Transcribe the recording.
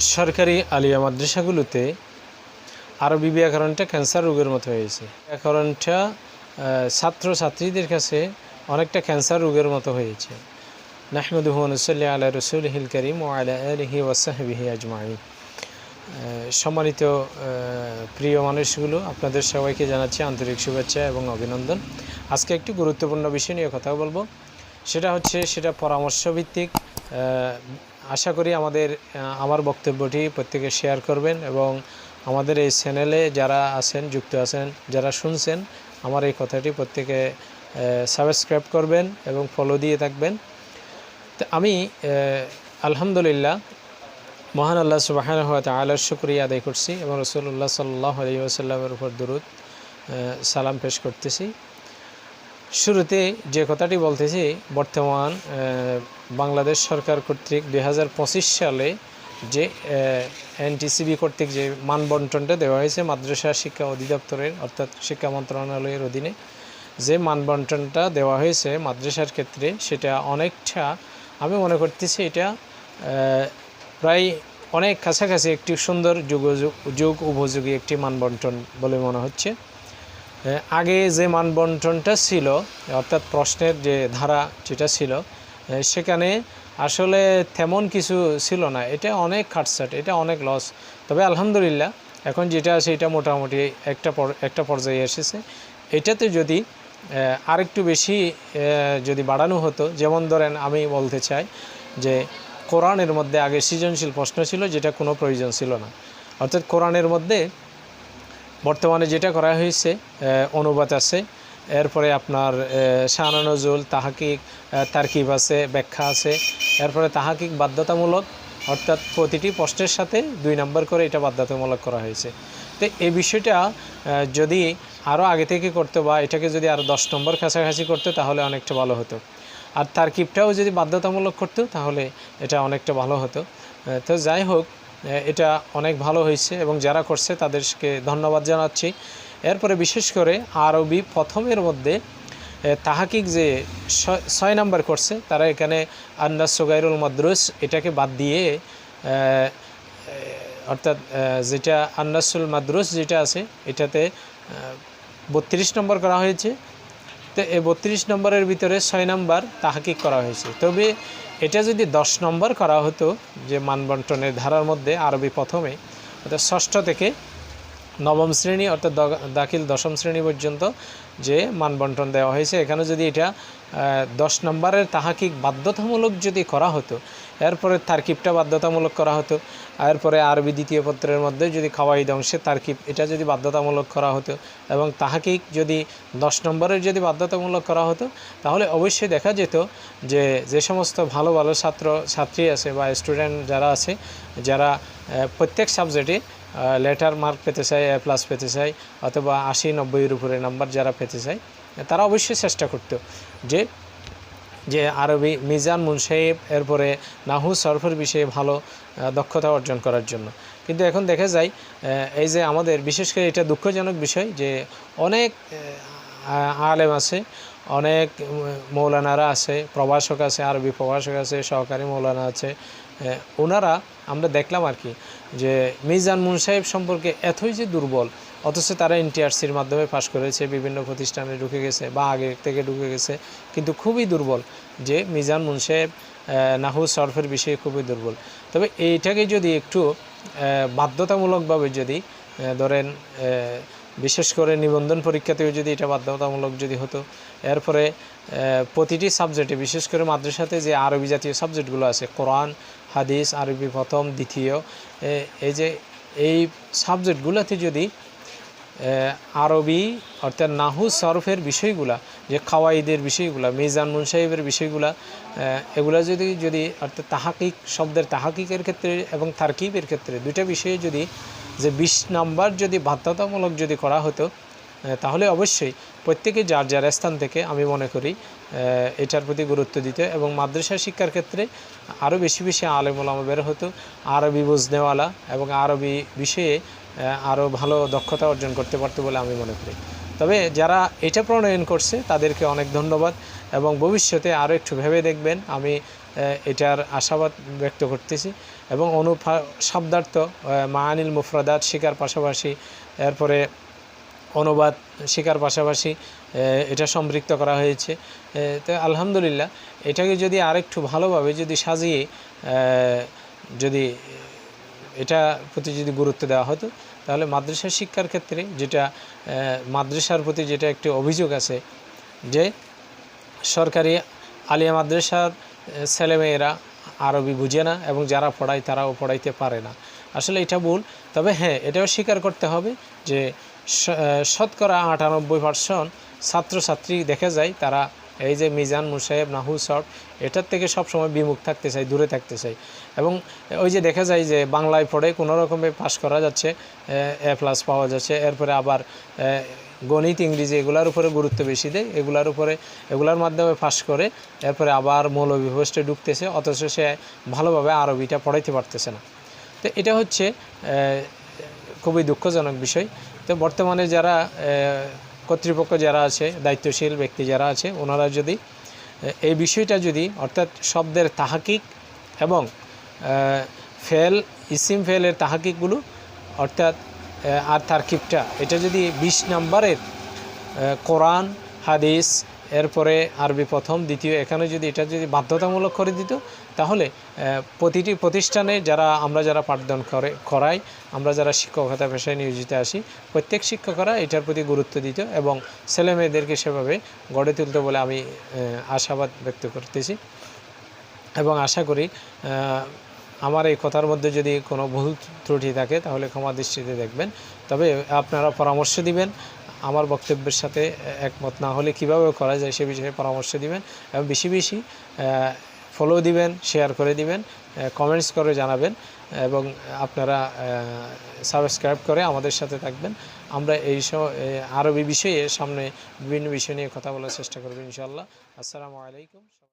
সরকারি আলিয়া মাদ্রাসাগুলোতে আরবি ব্যাকরণটা ক্যান্সার রোগের মতো হয়েছে। ব্যাকরণটা ছাত্র ছাত্রীদের কাছে অনেকটা ক্যান্সার রোগের মতো হয়েছে। নাহমদুহ নসল্লি আল্লাহ রসুল হিল করিম ও আলা আলহি ওয়াসাহবিহি আজমাই সম্মানিত প্রিয় মানুষগুলো আপনাদের সবাইকে জানাচ্ছি আন্তরিক শুভেচ্ছা এবং অভিনন্দন। আজকে একটি গুরুত্বপূর্ণ বিষয় নিয়ে কথা বলব। সেটা হচ্ছে সেটা পরামর্শ ভিত্তিক আহ, আশা করি আমাদের আমার বক্তব্যটি প্রত্যেকে শেয়ার করবেন এবং আমাদের এই চ্যানেলে যারা আছেন যুক্ত আছেন যারা শুনছেন আমার এই কথাটি প্রত্যেকে সাবস্ক্রাইব করবেন এবং ফলো দিয়ে থাকবেন। তো আমি আলহামদুলিল্লাহ মহান আল্লাহ সুবাহ আল্লাহর শুক্রিয়া আদায় করছি এবং রসুল্লাহ সাল্লাহ আলী আসাল্লামের উপর আহ, সালাম পেশ করতেছি। শুরুতে যে কথাটি বলতেছি, বর্তমান বাংলাদেশ সরকার কর্তৃক দু হাজার পঁচিশ সালে যে এনটিসিবি কর্তৃক যে মানবন্টনটা দেওয়া হয়েছে মাদ্রাসা শিক্ষা অধিদপ্তরের, অর্থাৎ শিক্ষা মন্ত্রণালয়ের অধীনে, যে মানবন্টনটা দেওয়া হয়েছে মাদ্রাসার ক্ষেত্রে, সেটা অনেকটা, আমি মনে করতেছি এটা প্রায় অনেক কাছাকাছি একটি সুন্দর যুগ যুগ উপযোগী একটি মানবন্টন বলে মনে হচ্ছে। আগে যে মানবন্টনটা ছিল, অর্থাৎ প্রশ্নের যে ধারা যেটা ছিল সেখানে আসলে তেমন কিছু ছিল না। এটা অনেক খাটসাট এটা অনেক লস তবে আলহামদুলিল্লাহ, এখন যেটা আছে এটা মোটামুটি একটা একটা পর্যায়ে এসেছে। এটাতে যদি আরেকটু বেশি যদি বাড়ানো হতো, যেমন ধরেন আমি বলতে চাই যে, কোরআনের মধ্যে আগে সৃজনশীল প্রশ্ন ছিল, যেটা কোনো প্রয়োজন ছিল না। অর্থাৎ কোরআনের মধ্যে বর্তমানে যেটা করা হয়েছে অনুবাদ আছে। এরপরে আপনার শাহানা নজরুল তাহাকিক তারকিব আছে, ব্যাখ্যা আছে। এরপরে তাহাকিক বাধ্যতামূলক, অর্থাৎ প্রতিটি প্রশ্নের সাথে দুই নম্বর করে এটা বাধ্যতামূলক করা হয়েছে। তো এই বিষয়টা যদি আরও আগে থেকে করতো বা এটাকে যদি আরও দশ নম্বর কাছাকাছি করতে, তাহলে অনেকটা ভালো হতো। আর তারকিবটাও যদি বাধ্যতামূলক করতো, তাহলে এটা অনেকটা ভালো হতো। তো যাই হোক এটা অনেক ভালো হয়েছে এবং যারা করছে তাদেরকে ধন্যবাদ জানাচ্ছি। এরপরে বিশেষ করে আরবি প্রথমের মধ্যে তাহাকিক যে ছয়- নাম্বার করছে, তারা এখানে আন্দাজ সোগাইরুল মাদ্রুস এটাকে বাদ দিয়ে অর্থাৎ যেটা আন্নাসুল মাদ্রুস যেটা আছে, এটাতে বত্রিশ নম্বর করা হয়েছে। তো এই বত্রিশ নম্বরের ভিতরে ছয় নম্বর তাহাকিক করা হয়েছে। তবে এটা যদি দশ নম্বর করা হতো, যে মানবন্টনের ধারার মধ্যে আরবি প্রথমে, অর্থাৎ ষষ্ঠ থেকে নবম শ্রেণি অর্থাৎ দাখিল দশম শ্রেণি পর্যন্ত যে মানবন্টন দেওয়া হয়েছে। এখানে যদি এটা দশ নম্বরের তাহাকিক বাধ্যতামূলক যদি করা হতো, এরপরে তারকিবটা বাধ্যতামূলক করা হতো, এরপরে আরবি দ্বিতীয় পত্রের মধ্যে যদি খাওয়াই অংশে তারকিব, এটা যদি বাধ্যতামূলক করা হতো এবং তাহাকিক যদি দশ নম্বরের যদি বাধ্যতামূলক করা হতো, তাহলে অবশ্যই দেখা যেত যে যে সমস্ত ভালো ভালো ছাত্র, ছাত্রী আছে বা স্টুডেন্ট যারা আছে, যারা প্রত্যেক সাবজেক্টে লেটার মার্ক পেতে চাই এ প্লাস পেতে চাই, অথবা আশি, নব্বইয়ের উপরে নাম্বার যারা পেতে চাই, তারা অবশ্যই চেষ্টা করত যে যে আরবি মিজান মুনসাহেব এরপরে নাহু সরফের বিষয়ে ভালো দক্ষতা অর্জন করার জন্য। কিন্তু এখন দেখা যায় এই যে আমাদের, বিশেষ করে এটা দুঃখজনক বিষয় যে, অনেক আলেম আছে, অনেক মৌলানারা আছে, প্রভাষক আছে, আরবি প্রভাষক আছে, সহকারী মৌলানা আছে। ওনারা আমরা দেখলাম আর কি যে মিজান মুন সাহেব সম্পর্কে এতই যে দুর্বল, অথচ তারা এনটিআরসির মাধ্যমে পাশ করেছে, বিভিন্ন প্রতিষ্ঠানে ঢুকে গেছে বা আগে থেকে ঢুকে গেছে, কিন্তু খুবই দুর্বল যে মিজান মুন সাহেব নাহু সরফের বিষয়ে খুবই দুর্বল। তবে এইটাকে যদি একটু বাধ্যতামূলকভাবে যদি ধরেন বিশেষ করে নিবন্ধন পরীক্ষাতেও যদি এটা বাধ্যতামূলক যদি হতো, এরপরে প্রতিটি সাবজেক্টে, বিশেষ করে মাদ্রাসাতে যে আরবি জাতীয় সাবজেক্টগুলো আছে, কোরআন, হাদিস, আরবি প্রথম, দ্বিতীয় এই যে এই সাবজেক্টগুলোতে যদি আরবি অর্থাৎ নাহু সরফের বিষয়গুলা, যে খাওয়াইদের বিষয়গুলা, মিজান মুন সাহেবের বিষয়গুলা এগুলা যদি যদি অর্থাৎ তাহাকিক, শব্দের তাহাকিকের ক্ষেত্রে এবং তারকিবের ক্ষেত্রে দুইটা বিষয়ে যদি যে বিশ নাম্বার যদি বাধ্যতামূলক যদি করা হতো তাহলে অবশ্যই প্রত্যেকে যার যার স্থান থেকে আমি মনে করি এটার প্রতি গুরুত্ব দিত এবং মাদ্রাসা শিক্ষার ক্ষেত্রে আরও বেশি বেশি আলেমুলামা বের হতো, আরবি বুঝনেওয়ালা এবং আরবি বিষয়ে আরও ভালো দক্ষতা অর্জন করতে পারতো বলে আমি মনে করি। তবে যারা এটা প্রণয়ন করছে, তাদেরকে অনেক ধন্যবাদ এবং ভবিষ্যতে আরও একটু ভেবে দেখবেন। আমি এটার আশাবাদ ব্যক্ত করতেছি এবং অনুফা, শব্দার্থ মাহানিল মুফরাদাত শিকার পাশাপাশি, এরপরে অনুবাদ শেখার পাশাপাশি এটা সম্পৃক্ত করা হয়েছে। তো আলহামদুলিল্লাহ, এটাকে যদি আরেকটু ভালোভাবে যদি সাজিয়ে যদি এটা প্রতি যদি গুরুত্ব দেওয়া হতো, তাহলে মাদ্রাসা শিক্ষার ক্ষেত্রে যেটা মাদ্রাসার প্রতি যেটা একটি অভিযোগ আছে যে সরকারি আলিয়া মাদ্রাসার ছেলেমেয়েরা আরবি বুঝে না এবং যারা পড়ায় তারাও পড়াইতে পারে না। আসলে এটা ভুল। তবে হ্যাঁ এটাও স্বীকার করতে হবে যে শতকরা আটানব্বই পার্সেন্ট ছাত্রছাত্রী দেখা যায় তারা এই যে মিজান মুসাহেব নাহু শর্ট এটার থেকে সবসময় বিমুখ থাকতে চাই, দূরে থাকতে চাই। এবং ওই যে দেখা যায় যে বাংলায় পড়ে কোনো রকমে পাশ করা যাচ্ছে, এ প্লাস পাওয়া যাচ্ছে, এরপরে আবার গণিত, ইংরেজি এগুলার উপরে গুরুত্ব বেশি দেয়, এগুলার উপরে, এগুলার মাধ্যমে পাশ করে, এরপরে আবার পোস্টে ঢুকতেছে, অথচ সে ভালোভাবে আরবিটা পড়াইতে পারতেছে না। তো এটা হচ্ছে খুবই দুঃখজনক বিষয়। তো বর্তমানে যারা কর্তৃপক্ষ যারা আছে দায়িত্বশীল ব্যক্তি যারা আছে ওনারা যদি এই বিষয়টা যদি অর্থাৎ শব্দের তাহাকিক এবং ফেল ইসিম ফেলের তাহাকিকগুলো অর্থাৎ আর তার্কিকটা এটা যদি বিশ নাম্বারের আহ, কোরআন হাদিস এরপরে আরবি প্রথম, দ্বিতীয়। এখানে যদি এটা যদি বাধ্যতামূলক করে দিত, তাহলে প্রতিটি প্রতিষ্ঠানে যারা, আমরা যারা পাঠদান করে, করাই, আমরা যারা শিক্ষকতা পেশায় নিয়োজিত আসি প্রত্যেক শিক্ষকরা এটার প্রতি গুরুত্ব দিত এবং ছেলে মেয়েদেরকে সেভাবে গড়ে তুলতে বলে আমি আশাবাদ ব্যক্ত করতেছি। এবং আশা করি আমার এই কথার মধ্যে যদি কোনো ভুল ত্রুটি থাকে, তাহলে ক্ষমা দৃষ্টিতে দেখবেন। তবে আপনারা পরামর্শ দিবেন আমার বক্তব্যের সাথে একমত না হলে কীভাবে করা যায় সে বিষয়ে পরামর্শ দিবেন এবং বেশি বেশি ফলো দিবেন শেয়ার করে দিবেন কমেন্টস করে জানাবেন এবং আপনারা সাবস্ক্রাইব করে আমাদের সাথে থাকবেন। আমরা এই আরবি বিষয়ে সামনে বিভিন্ন বিষয় নিয়ে কথা বলার চেষ্টা করব ইনশাল্লাহ আসসালামু আলাইকুম।